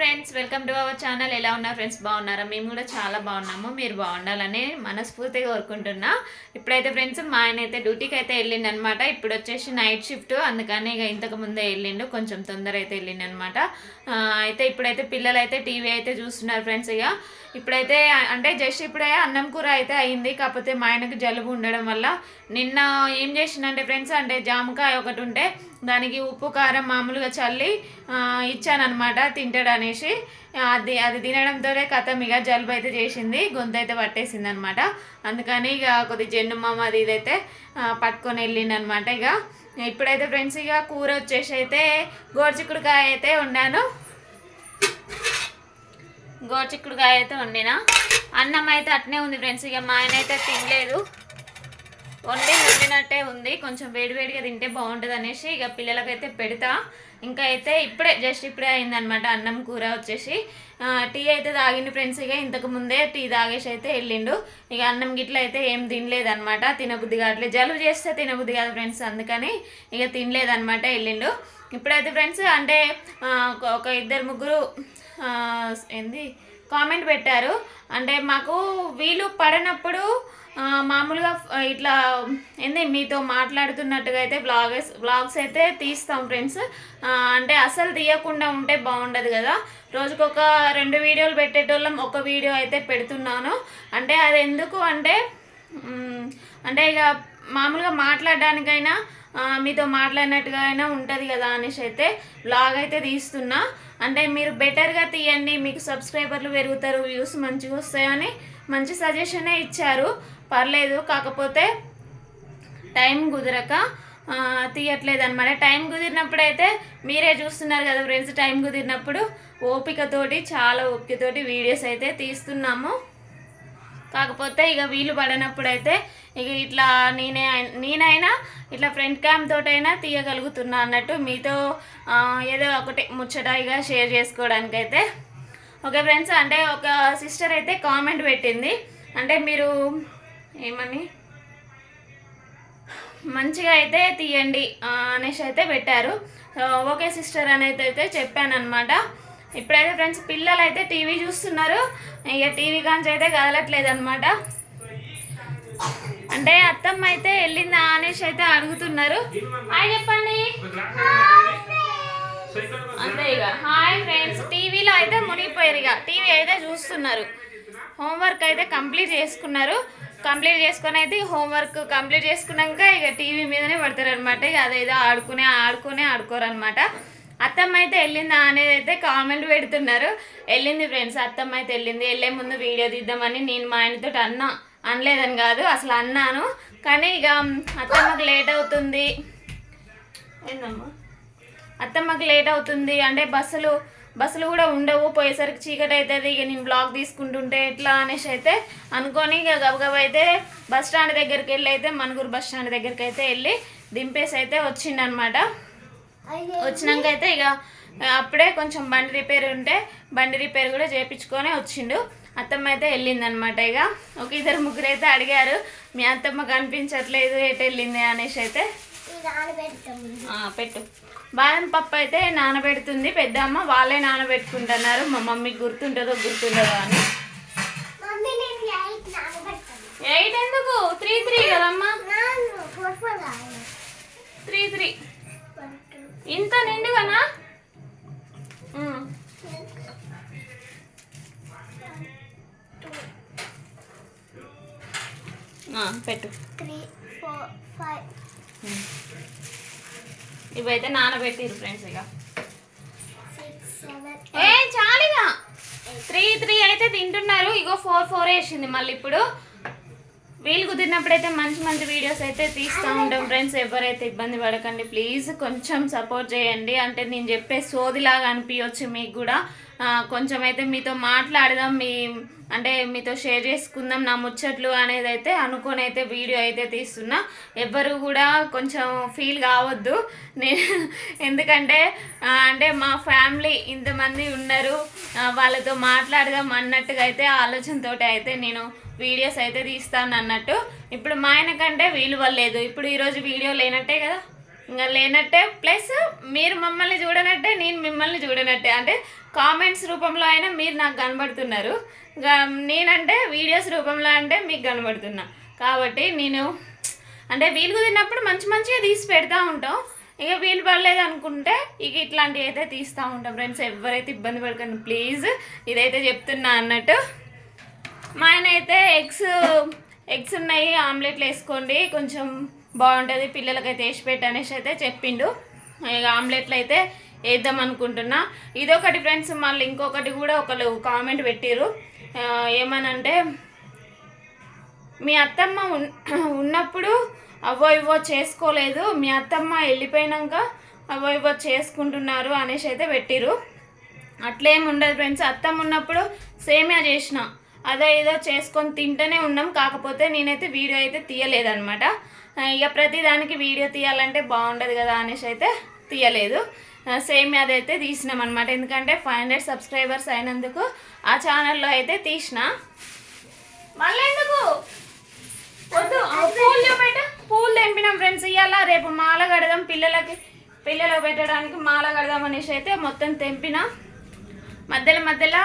Friends welcome to our channel. ఎలా ఉన్నారు friends? బాగున్నారా? మేము కూడా చాలా బాగున్నాము. మీరు బాగుండాలని మనస్ఫూర్తిగా కోరుకుంటున్నా. ఇప్పుడైతే ఫ్రెండ్స్ మా ఆయన అయితే డ్యూటీకి అయితే వెళ్ళిండు అనమాట ఇప్పుడు వచ్చేసి నైట్ షిఫ్ట్ అందుకని ఇక ఇంతకు ముందే వెళ్ళిండు. కొంచెం తొందర అయితే వెళ్ళిండు అనమాట అయితే ఇప్పుడైతే పిల్లలు అయితే టీవీ అయితే చూస్తున్నారు ఫ్రెండ్స్ ఇక. ఇప్పుడైతే అంటే జస్ట్ ఇప్పుడే అన్నం కూర అయితే అయింది. కాకపోతే మా ఆయనకు జలుబు ఉండడం వల్ల నిన్న ఏం చేసిందంటే ఫ్రెండ్స్ అంటే జామకాయ ఒకటి ఉంటే దానికి ఉప్పు కారం మామూలుగా చల్లి ఇచ్చానమాట ఇచ్చానన్నమాట తింటాడు అనేసి అది అది తినడంతోనే కథం ఇక జలుబు అయితే చేసింది. గొంతు అయితే పట్టేసింది అనమాట అందుకని ఇక కొద్ది జెన్ను మామ అది ఇదైతే పట్టుకొని వెళ్ళిందనమాట ఇక ఇప్పుడైతే ఫ్రెండ్స్ ఇక కూర వచ్చేసి అయితే గోర్చిక్కుడుకాయ అయితే వండాను. గోరుచిక్కుడుకాయ అయితే వండిన. అన్నం అయితే అట్నే ఉంది ఫ్రెండ్స్ ఇక మా ఆయన అయితే తినలేదు. వండి వండినట్టే ఉంది కొంచెం వేడివేడిగా తింటే బాగుంటుంది అనేసి ఇక పిల్లలకైతే పెడతా. ఇంకా అయితే ఇప్పుడే జస్ట్ ఇప్పుడే అయిందనమాట అన్నం కూర వచ్చేసి. టీ అయితే తాగిండు ఫ్రెండ్స్ ఇక ఇంతకు ముందే టీ తాగేసి అయితే వెళ్ళిండు. ఇక అన్నం గిట్ల అయితే ఏం తినలేదనమాట తినబుద్ధి కావట్లేదు జలుబు చేస్తే తినబుద్ధి కాదు ఫ్రెండ్స్ అందుకని ఇక తినలేదనమాట వెళ్ళిండు. ఇప్పుడైతే ఫ్రెండ్స్ అంటే ఒక- ఇద్దరు ముగ్గురు ఏంది? కామెంట్ పెట్టారు. అంటే మాకు వీలు పడనప్పుడు మామూలుగా ఇట్లా ఏంది మీతో మాట్లాడుతున్నట్టుగా అయితే బ్లాగర్స్ బ్లాగ్స్ అయితే తీస్తాం ఫ్రెండ్స్. అంటే అసలు తీయకుండా ఉంటే బాగుండదు కదా. రోజుకొక రెండు వీడియోలు పెట్టేటోళ్ళం ఒక వీడియో అయితే పెడుతున్నాను. అంటే అది ఎందుకు అంటే అంటే ఇక మామూలుగా మాట్లాడడానికైనా మీతో మాట్లాడినట్టుగా అయినా ఉంటుంది కదా అనేసి అయితే బ్లాగ్ అయితే తీస్తున్నా. అంటే మీరు బెటర్గా తీయండి మీకు సబ్స్క్రైబర్లు పెరుగుతారు వ్యూస్ మంచిగా వస్తాయని మంచి సజెషనే ఇచ్చారు. పర్లేదు కాకపోతే టైం కుదరక తీయట్లేదు అనమాట టైం కుదిరినప్పుడు అయితే మీరే చూస్తున్నారు కదా ఫ్రెండ్స్ టైం కుదిరినప్పుడు ఓపికతోటి చాలా ఓపికతోటి వీడియోస్ అయితే తీస్తున్నాము. కాకపోతే ఇక వీలు పడినప్పుడు అయితే ఇక ఇట్లా నేనే నేనైనా ఇట్లా ఫ్రంట్ క్యామ్ తోటైనా తీయగలుగుతున్నా అన్నట్టు మీతో ఏదో ఒకటి ముచ్చటగా షేర్ చేసుకోవడానికి అయితే ఓకే ఫ్రెండ్స్ అంటే ఒక సిస్టర్ అయితే కామెంట్ పెట్టింది. అంటే మీరు ఏమని? మంచిగా అయితే తీయండి అనేసి అయితే పెట్టారు. ఓకే సిస్టర్ అనేది అయితే చెప్పాను అనమాట ఇప్పుడైతే ఫ్రెండ్స్ పిల్లలు అయితే టీవీ చూస్తున్నారు. ఇక టీవీ కాంచి అయితే కదలట్లేదు అనమాట అంటే అత్తమ్మ అయితే వెళ్ళిందా అనేసి అయితే అడుగుతున్నారు. హాయ్ చెప్పండి. అంతే ఇక. Hi friends. టీవీలో అయితే మునిగిపోయారు ఇక. టీవీ అయితే చూస్తున్నారు. హోంవర్క్ అయితే కంప్లీట్ చేసుకున్నారు. కంప్లీట్ చేసుకొని అయితే హోంవర్క్ కంప్లీట్ చేసుకున్నాక ఇక టీవీ మీదనే పడతారు అనమాట ఇక అదేదో ఆడుకునే ఆడుకునే ఆడుకోరు అనమాట అత్తమ్మ అయితే వెళ్ళిందా అనేది అయితే కామెంట్ పెడుతున్నారు. వెళ్ళింది ఫ్రెండ్స్ అత్తమ్మ అయితే వెళ్ళింది. వెళ్ళే ముందు వీడియో తీద్దామని నేను మా ఆయనతో అన్నా అనలేదని కాదు అసలు అన్నాను. కానీ ఇక అత్తమ్మకి లేట్ అవుతుంది. ఏందమ్మా? అత్తమ్మకి లేట్ అవుతుంది. అంటే బస్సులు బస్సులు కూడా ఉండవు. పోయేసరికి చీకటి అవుతుంది ఇక నేను బ్లాగ్ తీసుకుంటుంటే ఎట్లా అనేసి అయితే అనుకొని ఇక గబగబ అయితే బస్ స్టాండ్ దగ్గరికి వెళ్ళి అయితే మనుగురు బస్ స్టాండ్ దగ్గరికి అయితే వెళ్ళి దింపేసి అయితే వచ్చిండనమాట. వచ్చినాక అయితే ఇక అప్పుడే కొంచెం బండి రిపేర్ ఉంటే బండి రిపేర్ కూడా చేయించుకొని వచ్చిండు. అత్తమ్మ అయితే వెళ్ళిందనమాట ఇక. ఒక ఇద్దరు ముగ్గురు అయితే అడిగారు మీ అత్తమ్మ కనిపించట్లేదు ఎటు వెళ్ళింది? అనేసి అయితే పెట్టు. బాదం పప్పు అయితే నానబెడుతుంది పెద్దమ్మ వాళ్ళే నానబెట్టుకుంటున్నారు మా మమ్మీకి గుర్తుంటుందో గుర్తుండదో అని. ఎయిట్ ఎందుకు? త్రీ త్రీ కదమ్మా. Three three. ఇంత నిండుగానా? పెట్టు. ఇవైతే నానబెట్టిరు ఫ్రెండ్స్ ఇక ఏ చాలిగా. త్రీ త్రీ అయితే తింటున్నారు. ఇగో ఫోర్ ఫోర్ వేసింది మళ్ళీ ఇప్పుడు. వీలు కుదిరినప్పుడైతే మంచి మంచి వీడియోస్ అయితే తీస్తూ ఉంటాం. ఫ్రెండ్స్ ఎవరైతే ఇబ్బంది పడకండి ప్లీజ్ కొంచెం సపోర్ట్ చేయండి. అంటే నేను చెప్పే సోదిలాగా అనిపించవచ్చు మీకు కూడా. కొంచెం అయితే మీతో మాట్లాడదాం మీ అంటే మీతో షేర్ చేసుకుందాం నా ముచ్చట్లు అనేది అయితే అనుకొని అయితే వీడియో అయితే తీస్తున్నా. ఎవ్వరు కూడా కొంచెం ఫీల్ కావద్దు. నేను ఎందుకంటే అంటే మా ఫ్యామిలీ ఇంతమంది ఉన్నారు వాళ్ళతో మాట్లాడదాం అన్నట్టుగా అయితే ఆలోచనతో అయితే నేను వీడియోస్ అయితే తీస్తాను అన్నట్టు. ఇప్పుడు మా ఆయన కంటే వీలు వల్లేదు ఇప్పుడు ఈరోజు వీడియో లేనట్టే కదా. ఇంకా లేనట్టే ప్లస్ మీరు మమ్మల్ని చూడనట్టే నేను మిమ్మల్ని చూడనట్టే. అంటే కామెంట్స్ రూపంలో అయినా మీరు నాకు కనబడుతున్నారు. ఇంకా నేనంటే వీడియోస్ రూపంలో అంటే మీకు కనబడుతున్నా. కాబట్టి నేను అంటే వీలు కుదిరినప్పుడు మంచి మంచిగా తీసి పెడతా ఉంటాం. ఇక వీలు పడలేదు అనుకుంటే ఇక ఇట్లాంటివి అయితే తీస్తూ ఉంటాం. ఫ్రెండ్స్ ఎవరైతే ఇబ్బంది పడకండి ప్లీజ్. ఇదైతే చెప్తున్నా అన్నట్టు. మా ఆయన అయితే ఎగ్స్ ఎగ్స్ ఉన్నాయి ఆమ్లెట్లు వేసుకోండి. కొంచెం బాగుంటుంది పిల్లలకైతే వేసి పెట్టు అనేసి అయితే చెప్పిండు. ఇక ఆమ్లెట్లు అయితే వేద్దాం అనుకుంటున్నా. ఇదొకటి ఫ్రెండ్స్ మళ్ళీ ఇంకొకటి కూడా ఒకరు కామెంట్ పెట్టారు ఏమనంటే మీ అత్తమ్మ ఉన్నప్పుడు అవో ఇవో చేసుకోలేదు. మీ అత్తమ్మ వెళ్ళిపోయినాక అవో ఇవో చేసుకుంటున్నారు అనేసి అయితే పెట్టిరు అట్లేం ఉండదు ఫ్రెండ్స్. అత్తమ్మ ఉన్నప్పుడు సేమియా చేసిన. అదో ఏదో చేసుకొని తింటూనే ఉన్నాం. కాకపోతే నేనైతే వీడియో అయితే తీయలేదనమాట ఇక ప్రతిదానికి వీడియో తీయాలంటే బాగుండదు కదా అనేసి అయితే తీయలేదు. సేమ్ అదైతే తీసినాం అనమాట ఎందుకంటే ఫైవ్ హండ్రెడ్ సబ్స్క్రైబర్స్ అయినందుకు ఆ ఛానల్లో అయితే తీసిన. మళ్ళీ ఎందుకు? వద్దు పూలు చూపెట్టు పూలు తెంపినాం ఫ్రెండ్స్ ఇవాళ రేపు మాల కడదాం పిల్లలకి. పిల్లలకు పెట్టడానికి మాల కడదాం అనేసి అయితే మొత్తం తెంపిన. మధ్యలో మధ్యలో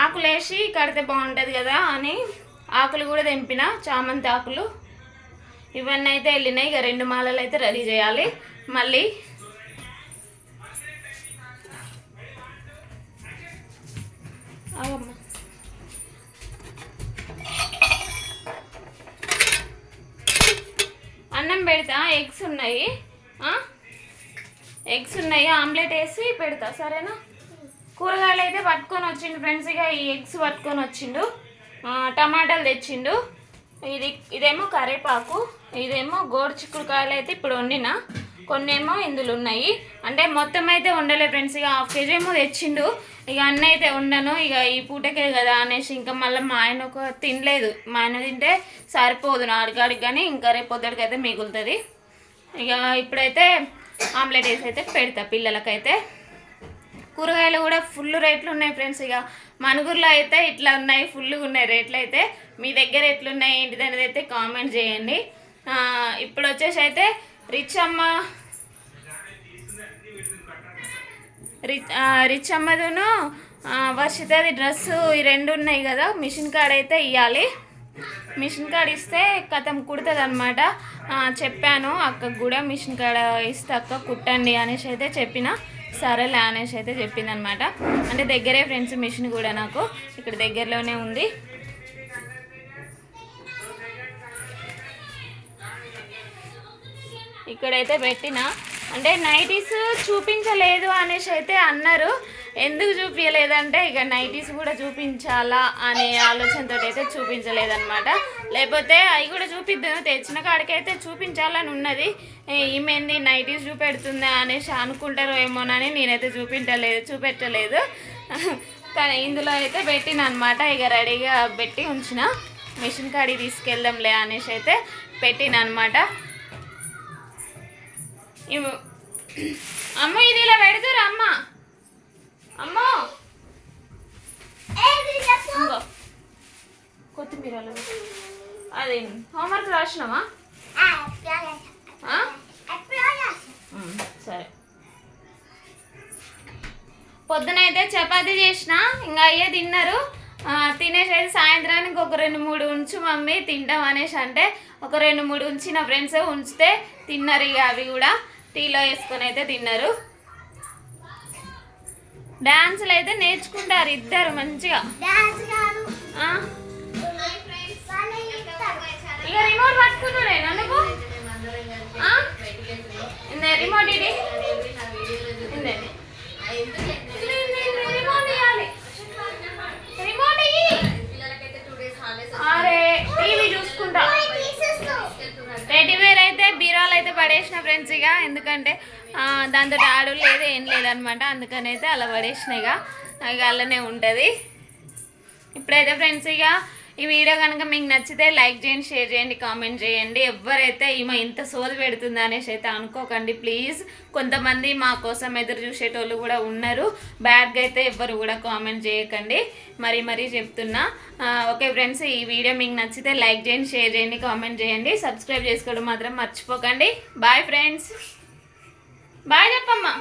ఆకులు వేసి కడితే బాగుంటుంది కదా అని ఆకులు కూడా తెంపిన చామంతి ఆకులు. ఇవన్నీ అయితే వెళ్ళినాయి. ఇక రెండు మాలలు అయితే రెడీ చేయాలి. మళ్ళీ అవమ్మ అన్నం పెడతా ఎగ్స్ ఉన్నాయి. ఎగ్స్ ఉన్నాయి ఆమ్లెట్ వేసి పెడతా సరేనా? కూరగాయలు అయితే పట్టుకొని వచ్చిండు ఫ్రెండ్స్ ఇక ఈ ఎగ్స్ పట్టుకొని వచ్చిండు. టమాటాలు తెచ్చిండు. ఇది ఇదేమో కరేపాకు ఇదేమో గోడు చిక్కుడుకాయలు అయితే ఇప్పుడు వండిన. కొన్ని ఏమో ఇందులో ఉన్నాయి. అంటే మొత్తం అయితే వండలే ఫ్రెండ్స్ ఇక హాఫ్ కేజీ ఏమో తెచ్చిండు. ఇక అన్న అయితే ఉండను ఇక ఈ పూటకే కదా అనేసి ఇంకా మళ్ళీ మా ఆయన ఒక తినలేదు. మా ఆయన తింటే సరిపోదు నాడికాడికి కానీ ఇంకా రేపు పొద్దుడికి అయితే మిగులుతుంది. ఇక ఇప్పుడైతే ఆమ్లెట్ వేసి అయితే పెడతా పిల్లలకైతే. కూరగాయలు కూడా ఫుల్ రేట్లు ఉన్నాయి ఫ్రెండ్స్ ఇక. మనుగురులో అయితే ఇట్లా ఉన్నాయి ఫుల్గా ఉన్నాయి రేట్లు అయితే. మీ దగ్గర ఎట్లున్నాయి ఏంటిది అనేది అయితే కామెంట్ చేయండి. ఇప్పుడు వచ్చేసి అయితే రిచ్ అమ్మ రిచ్ రిచ్ అమ్మదును వర్షితది డ్రెస్సు ఈ రెండు ఉన్నాయి కదా మిషన్ కాడ అయితే ఇవ్వాలి మిషన్ కాడ ఇస్తే కథం కుడుతుంది అనమాట చెప్పాను అక్కకు కూడా మిషన్ కాడ ఇస్తే అక్క కుట్టండి అనేసి అయితే చెప్పిన. సరేలే అనేసి అయితే చెప్పింది అనమాట అంటే దగ్గరే ఫ్రెండ్స్ మిషన్ కూడా నాకు ఇక్కడ దగ్గరలోనే ఉంది. ఇక్కడైతే పెట్టిన. అంటే నైటీస్ చూపించలేదు అనేసి అయితే అన్నారు. ఎందుకు చూపించలేదంటే ఇక నైటీస్ కూడా చూపించాలా అనే ఆలోచనతో అయితే చూపించలేదన్నమాట. లేకపోతే అవి కూడా చూపిద్దాం తెచ్చిన కాడికైతే చూపించాలని ఉన్నది. ఏ, ఈమెంది నైటీస్ చూపెడుతుందా అనేసి అనుకుంటారో ఏమోనని నేనైతే చూపించలేదు చూపెట్టలేదు. కానీ ఇందులో అయితే పెట్టిన అనమాట ఇక రెడీగా పెట్టి ఉంచిన. మిషన్ కాడికి తీసుకెళ్దాంలే అనేసి అయితే పెట్టిన అనమాట అమ్మ ఇది ఇలా పెడుతురు అమ్మ? అమ్మో! కొత్తిమీర. అది హోంవర్క్ రాసినావా? ఉమ్, సరే. పొద్దునైతే చపాతీ చేసిన ఇంకా అయ్యే తిన్నారు. ఆ, తినేసి అయితే సాయంత్రానికి ఒక రెండు మూడు ఉంచు మమ్మీ తింటాం అనేసి అంటే ఒక రెండు మూడు ఉంచి నా ఫ్రెండ్స్ ఉంచితే తిన్నారు ఇక అవి కూడా. టీలో వేసుకొని అయితే తిన్నారు. డాన్సులు అయితే నేర్చుకుంటారు ఇద్దరు మంచిగా. ఆ? ఇక రిమోట్? ఇందే రిమోట్ ఇది ఇందే రిమోట్ ఇవ్వాలి రిమోట్ ఇయ్యి అరే టీవీ చూసుకుంటా రెడీవేర్ అయితే బీరాలు అయితే పడేసిన ఫ్రెండ్స్ ఇక. ఎందుకంటే దాంతో ఆడు లేదు ఏం లేదనమాట అందుకని అయితే అలా పడేసినాయిగా ఇక అలానే ఉంటుంది. ఇప్పుడైతే ఫ్రెండ్స్ ఇక ఈ వీడియో కనుక మీకు నచ్చితే లైక్ చేయండి షేర్ చేయండి కామెంట్ చేయండి. ఎవరైతే ఈమె ఇంత సోది పెడుతుంది అనేసి అయితే అనుకోకండి ప్లీజ్. కొంతమంది మా కోసం ఎదురు చూసేటోళ్ళు కూడా ఉన్నారు. బ్యాడ్గా అయితే ఎవ్వరు కూడా కామెంట్ చేయకండి. మరీ మరీ చెప్తున్నా. ఓకే ఫ్రెండ్స్ ఈ వీడియో మీకు నచ్చితే లైక్ చేయండి షేర్ చేయండి కామెంట్ చేయండి. సబ్స్క్రైబ్ చేసుకోవడం మాత్రం మర్చిపోకండి. బాయ్ ఫ్రెండ్స్ బాయ్ చెప్పమ్మా.